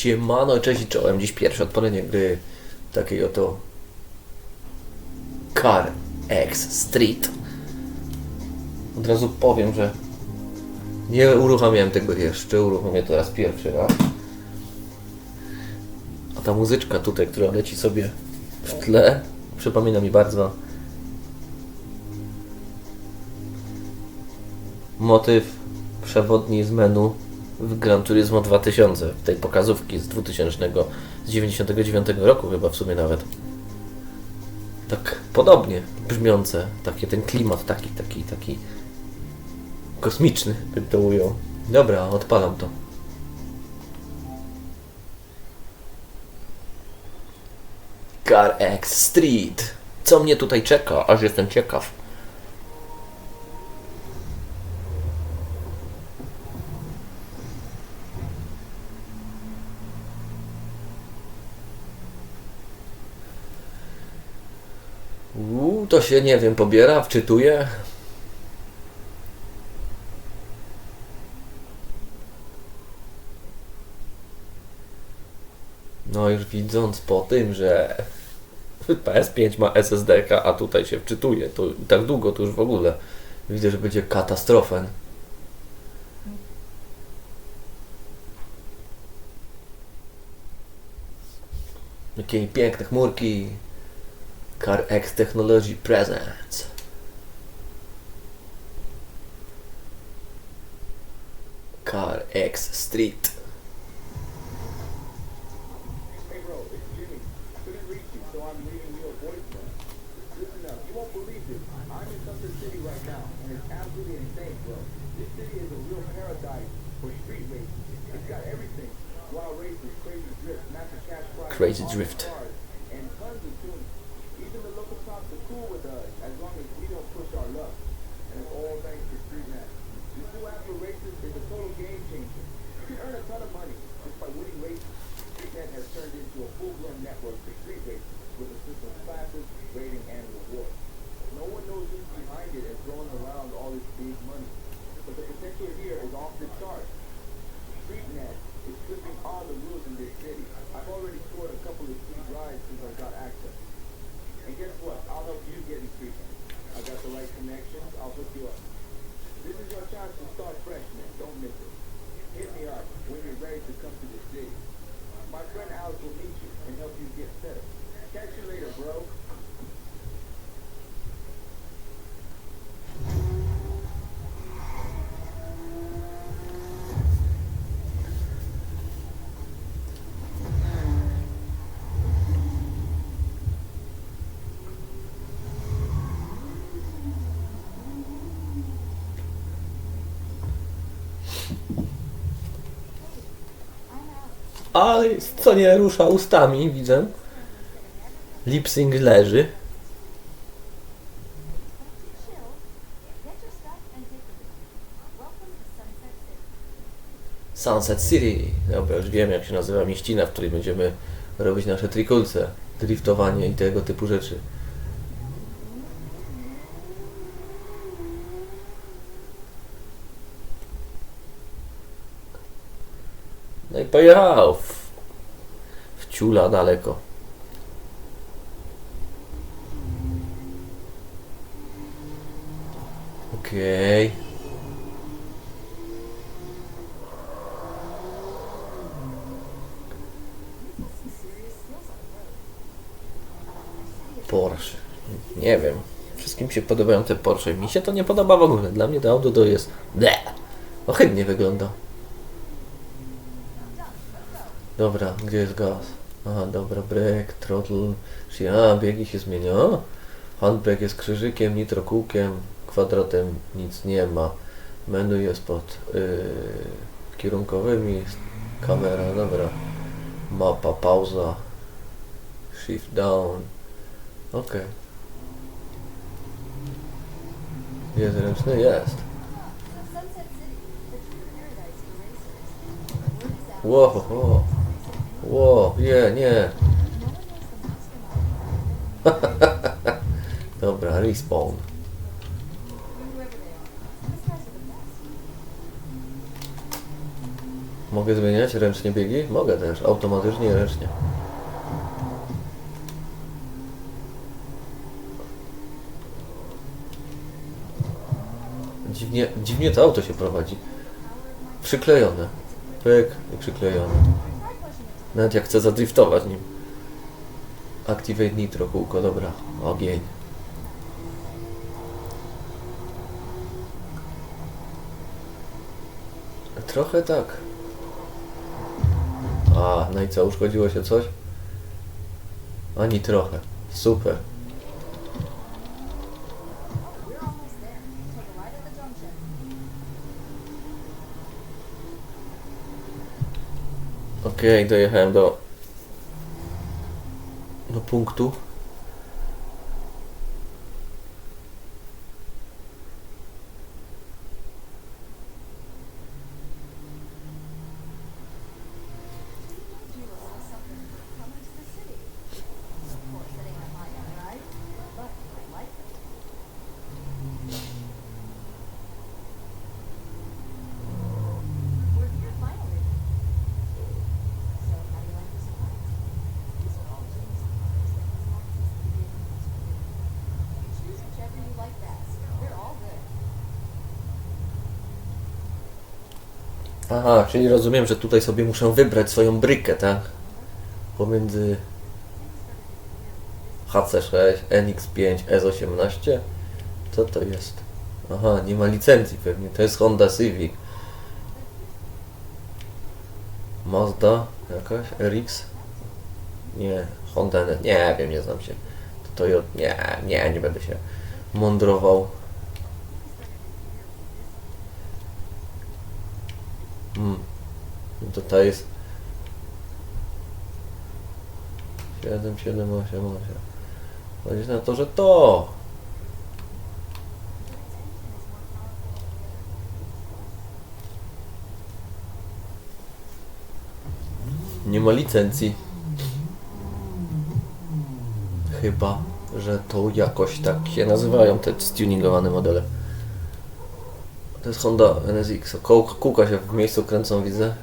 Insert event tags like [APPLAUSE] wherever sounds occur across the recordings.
Siemano, cześć i czołem. Dziś pierwsze odpalenie gry takiej oto Car X Street. Od razu powiem, że nie uruchamiałem tego jeszcze, uruchomię to raz pierwszy raz. A ta muzyczka tutaj, która leci sobie w tle, przypomina mi bardzo motyw przewodni z menu w Gran Turismo 2000, tej pokazówki z 2000, z 99 roku chyba w sumie nawet. Tak podobnie brzmiące, takie ten klimat taki, taki, taki kosmiczny, bym to ujął. Dobra, odpalam to. Car X Street. Co mnie tutaj czeka? Aż jestem ciekaw. Uuu, to się nie wiem, pobiera, wczytuje. No już widząc po tym, że PS5 ma SSD, a tutaj się wczytuje, to tak długo to już w ogóle widzę, że będzie katastrofę. Jakie piękne chmurki. Car X Technology Presents. Car X Street. Hey bro, it's Jimmy. Couldn't reach you, won't believe this. I'm in City right now, and it's absolutely insane. This city is a real paradise for street. It's got everything. Wild crazy cash Crazy drift. Earn a ton of money just by winning races. StreetNet has turned into a full-blown network for street racing with a system of classes, rating, Ale co nie rusza ustami, widzę. Lipsing leży. Sunset City. Dobra, już wiem jak się nazywa mieścina, w której będziemy robić nasze trikulce, driftowanie i tego typu rzeczy. Pojechał w, w ciula daleko. Okej. Porsche. Nie wiem. Wszystkim się podobają te Porsche. Mi się to nie podoba w ogóle. Dla mnie to auto to jest... Ble! Ohydnie wygląda. Dobra, gdzie jest gaz? Aha, dobra, brek, throttle, a, biegi się zmienia. Handbrake jest krzyżykiem, nitro kółkiem, kwadratem nic nie ma. Menu jest pod yy, kierunkowymi, kamera, dobra. Mapa, pauza, shift down. Okej. Jest ręczny? Jest. Ho. Ło, nie, nie. [LAUGHS] Dobra, respawn. Mogę zmieniać ręcznie biegi? Mogę też, automatycznie i ręcznie. Dziwnie, dziwnie to auto się prowadzi. Przyklejone. Pyk i przyklejone. Nawet jak chcę zadriftować nim. Activate nitro kółko, dobra. Ogień. Trochę tak. A, no i co, uszkodziło się coś? Ani trochę. Super. Okej, dojechałem do do punktu. Aha, czyli rozumiem, że tutaj sobie muszę wybrać swoją brykę, tak? Pomiędzy HC6, NX5, S18. Co to jest? Aha, nie ma licencji pewnie. To jest Honda Civic. Mazda jakaś? RX? Nie, Honda, N- nie wiem, nie znam się. To Toyota, nie, nie, nie będę się mądrował. Mm. No to ta jest 7, 7, 8, 8. Chodzi na to, że to. Nie ma licencji. Chyba, że to jakoś tak się nazywają te stuningowane modele. To jest Honda NSX. Koł, kółka się w miejscu kręcą, widzę.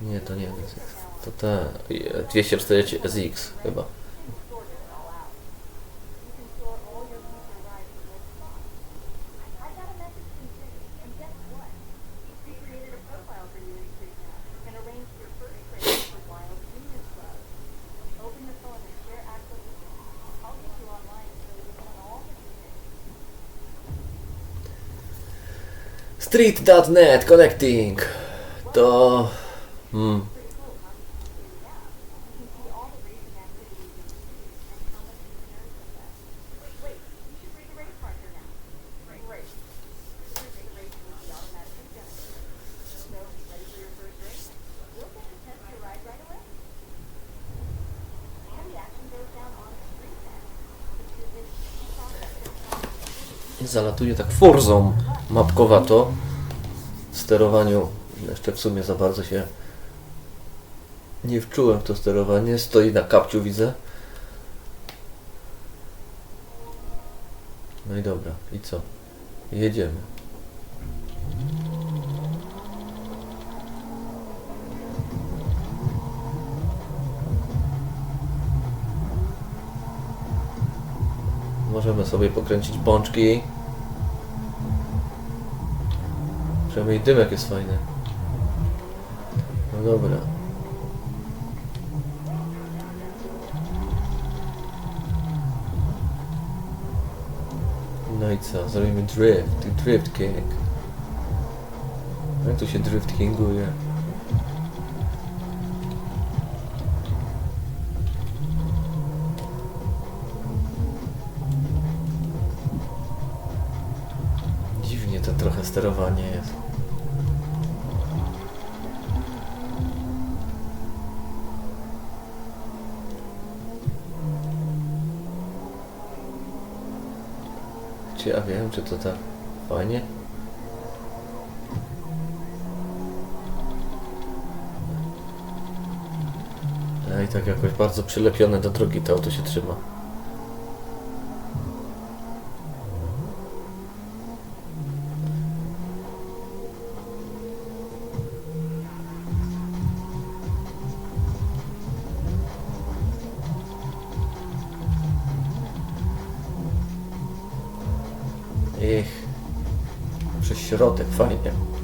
Nie, to nie NSX. To ta e, 240 SX chyba. Is this process that's Zalatuje tak forzą mapkowato. W sterowaniu jeszcze w sumie za bardzo się nie wczułem w to sterowanie. Stoi na kapciu, widzę. No i dobra, i co? Jedziemy. Możemy sobie pokręcić pączki. Przynajmniej dymek jest fajny. No dobra. No i co? Zrobimy drift. Drift king. Jak tu się drift kinguje? Trochę sterowanie jest. Czy ja wiem, czy to tak fajnie? I tak jakoś bardzo przylepione do drogi to auto się trzyma. shërote, falim.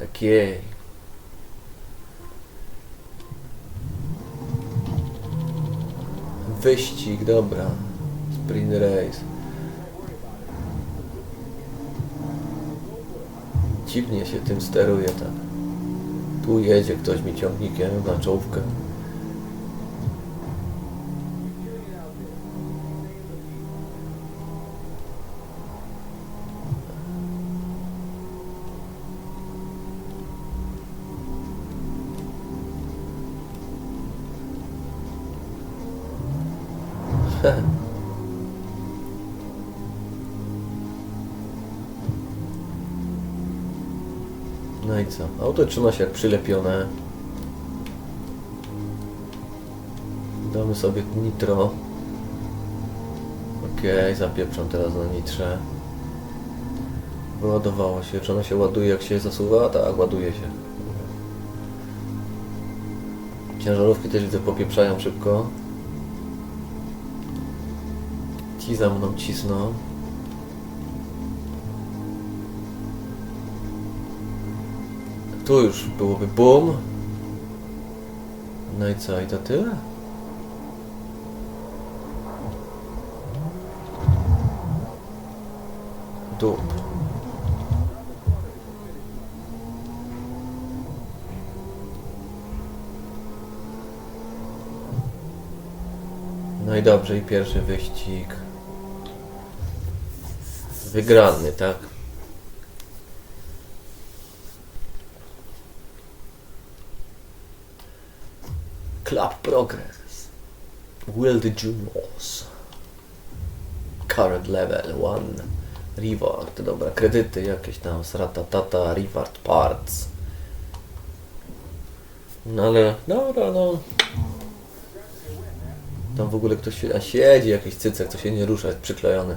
Takiej. Wyścig, dobra. Sprint race. Dziwnie się tym steruje tak. Tu jedzie ktoś mi ciągnikiem na czołówkę. Auto trzyma się jak przylepione. Damy sobie nitro. Okej, zapieprzam teraz na nitrze. Wyładowało się. Czy ona się ładuje jak się zasuwa? Tak, ładuje się. Ciężarówki też widzę popieprzają szybko. Ci za mną cisną. Tu już byłoby boom. No i co, i to tyle? Dup. No i dobrze, i pierwszy wyścig. Wygrany, tak? Club Progress. The Juniors. Current level 1. Reward. Dobra, kredyty jakieś tam. Srata tata, reward parts. No ale, dobra, no. Tam w ogóle ktoś a siedzi jakiś cycek, co się nie rusza, jest przyklejony.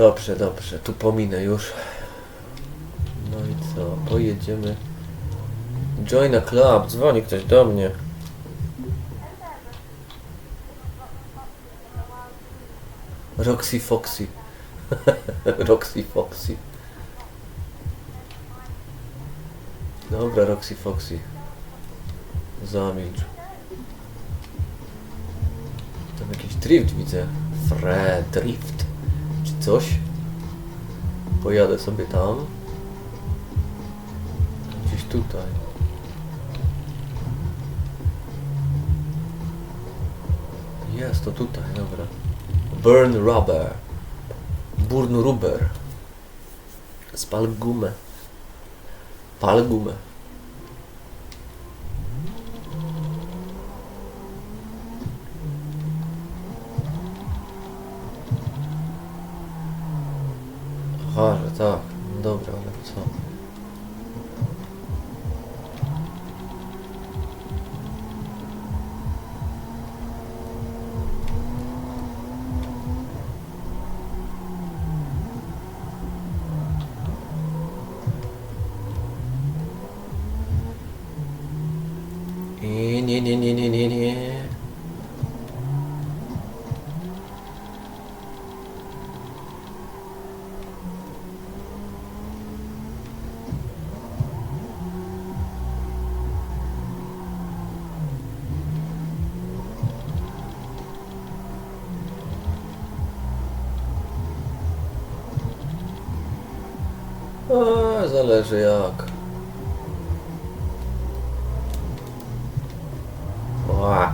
Dobrze, dobrze, tu pominę już. No i co, pojedziemy. Join a club, dzwoni ktoś do mnie. Roxy Foxy. [LAUGHS] Roxy Foxy. Dobra, Roxy Foxy. Zamilcz. Tam jakiś drift widzę. Fred Drift. Coś? Pojadę sobie tam. Gdzieś tutaj. Jest to tutaj, dobra. Burn rubber. Burn rubber. Spal gumę. Pal gumę. Aha, że tak. Dobra, A, zależy jak. Ła.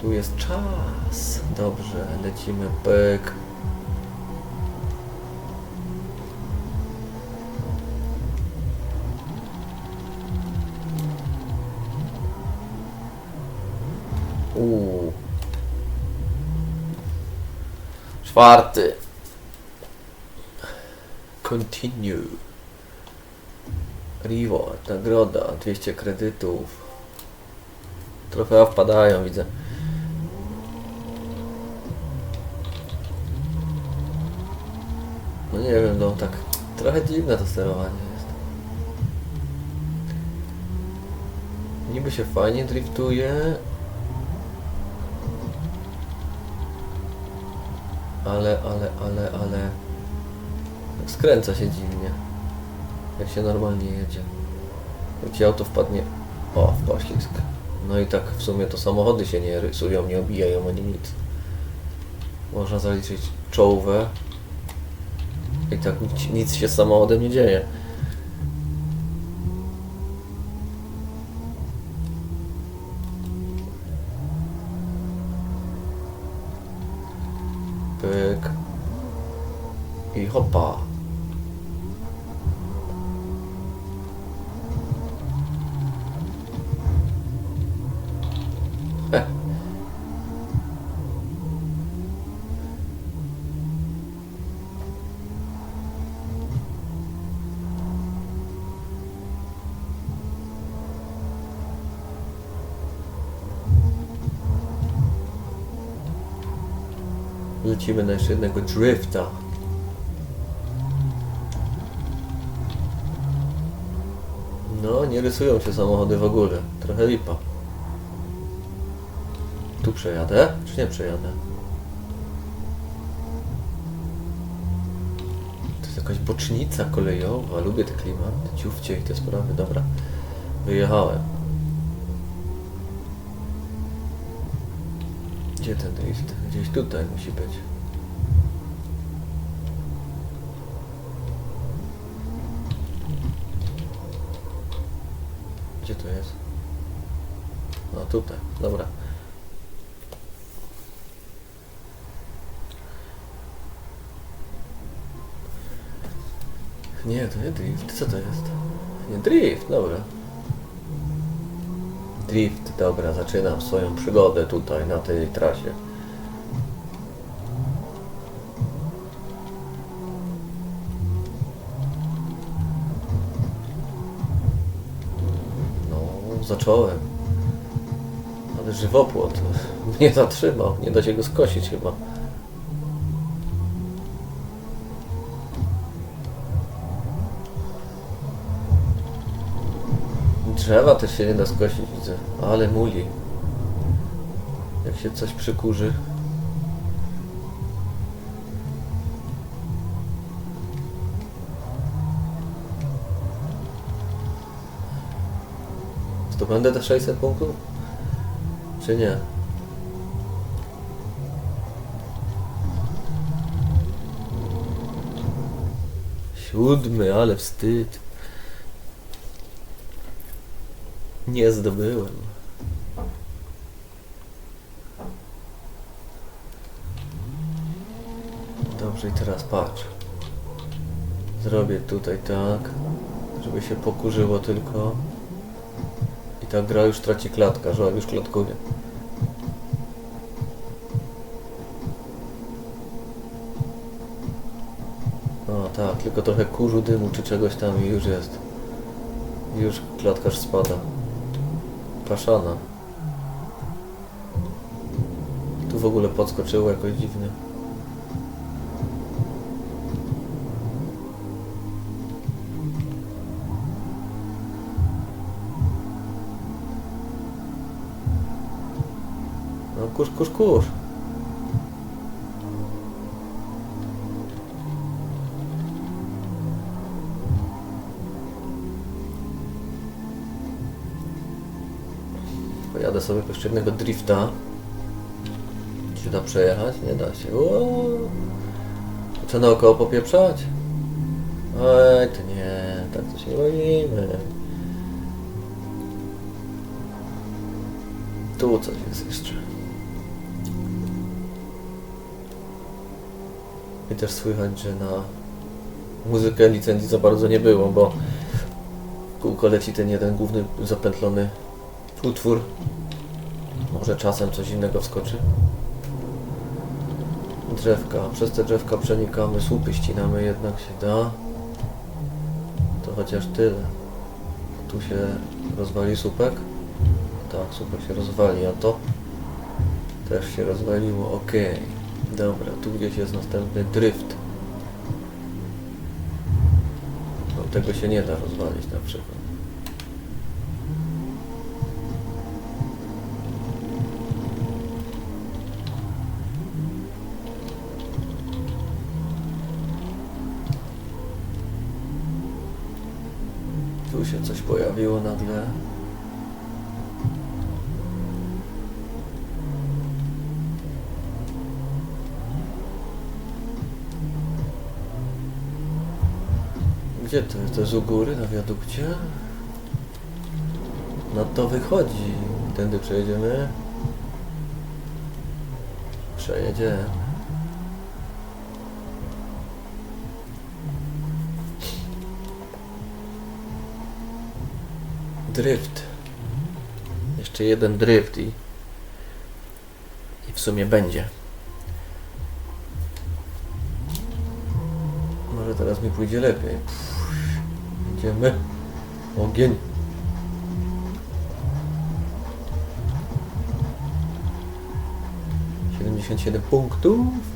Tu jest czas. Dobrze, lecimy pyk. Czwarty. Continue. Reward, nagroda, 200 kredytów. Trofea wpadają, widzę. No nie wiem, no tak trochę dziwne to sterowanie jest. Niby się fajnie driftuje, ale, ale, ale, ale skręca się dziwnie, jak się normalnie jedzie. Jak ci auto wpadnie, o, w poślizg. No i tak w sumie to samochody się nie rysują, nie obijają ani nic. Można zaliczyć czołówę i tak nic, nic się z samochodem nie dzieje. Hopa. [LAUGHS] Lecimy na jeszcze jednego drifta. No, nie rysują się samochody w ogóle. Trochę lipa. Tu przejadę? Czy nie przejadę? To jest jakaś bocznica kolejowa. Lubię te klimaty. Ciufcie i te sprawy. Dobra. Wyjechałem. Gdzie ten drift? Gdzieś tutaj musi być. Gdzie to jest? No tutaj, dobra. Nie, to nie drift. Co to jest? Nie drift, dobra. Drift, dobra, zaczynam swoją przygodę tutaj na tej trasie. No, zacząłem. Żywopłot mnie zatrzymał. Nie da się go skosić chyba. Drzewa też się nie da skosić, widzę. Ale muli. Jak się coś przykurzy. To będę te 600 punktów? Czy nie? Siódmy, ale wstyd. Nie zdobyłem. Dobrze, i teraz patrz. Zrobię tutaj tak, żeby się pokurzyło tylko. Ta gra już traci klatka, że już klatkuje. O tak, tylko trochę kurzu, dymu czy czegoś tam i już jest. Już klatkarz spada. Kaszana. Tu w ogóle podskoczyło jakoś dziwnie. Kurz, kurz, kurz. Pojadę sobie jeszcze jednego drifta. Czy da przejechać? Nie da się. Uuu. Co naokoło popieprzać? Oj, to nie, tak to się bawimy. Tu coś I też słychać, że na muzykę licencji za bardzo nie było, bo kółko leci ten jeden główny zapętlony utwór. Może czasem coś innego wskoczy. Drzewka. Przez te drzewka przenikamy, słupy ścinamy, jednak się da. To chociaż tyle. Tu się rozwali słupek. Tak, słupek się rozwali, a to też się rozwaliło. Ok. Dobra, tu gdzieś jest następny drift. No, tego się nie da rozwalić na przykład. Tu się coś pojawiło nagle. Gdzie to jest? To jest u góry na wiadukcie? No to wychodzi. Tędy przejedziemy. Przejedziemy. Drift. Jeszcze jeden drift i, i w sumie będzie. Może teraz mi pójdzie lepiej. Idziemy. Ogień. Siedemdziesiąt siedem punktów.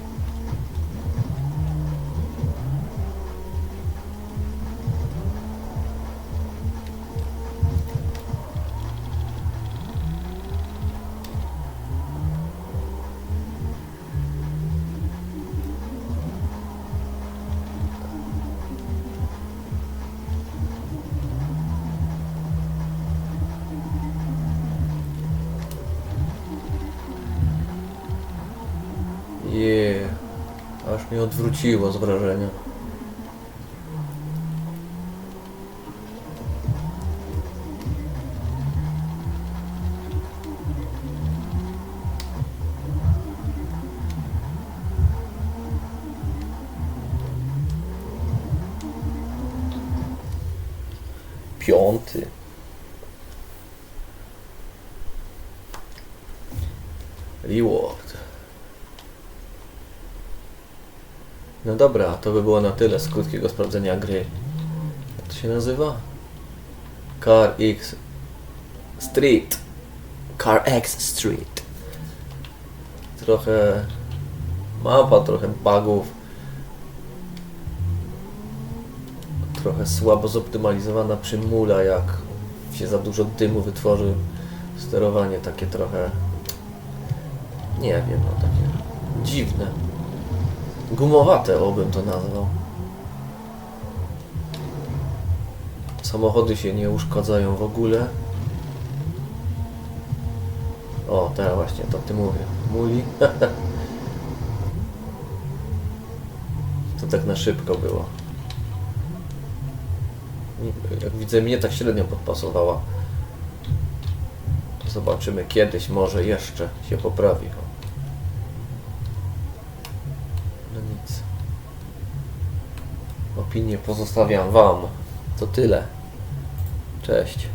Aż mnie odwróciło z wrażenia. Piąty. Reward. No dobra, to by było na tyle z krótkiego sprawdzenia gry. Jak to się nazywa? Car X Street. Car X Street. Trochę mapa, trochę bugów. Trochę słabo zoptymalizowana przymula, jak się za dużo dymu wytworzy. Sterowanie takie trochę. Nie wiem, no takie dziwne. Gumowate, obym to nazwał. Samochody się nie uszkadzają w ogóle. O, teraz właśnie to ty mówię. Muli. [LAUGHS] to tak na szybko było. Jak widzę, mnie tak średnio podpasowała. Zobaczymy kiedyś, może jeszcze się poprawi. O. No nic. Opinię pozostawiam Wam. To tyle. Cześć.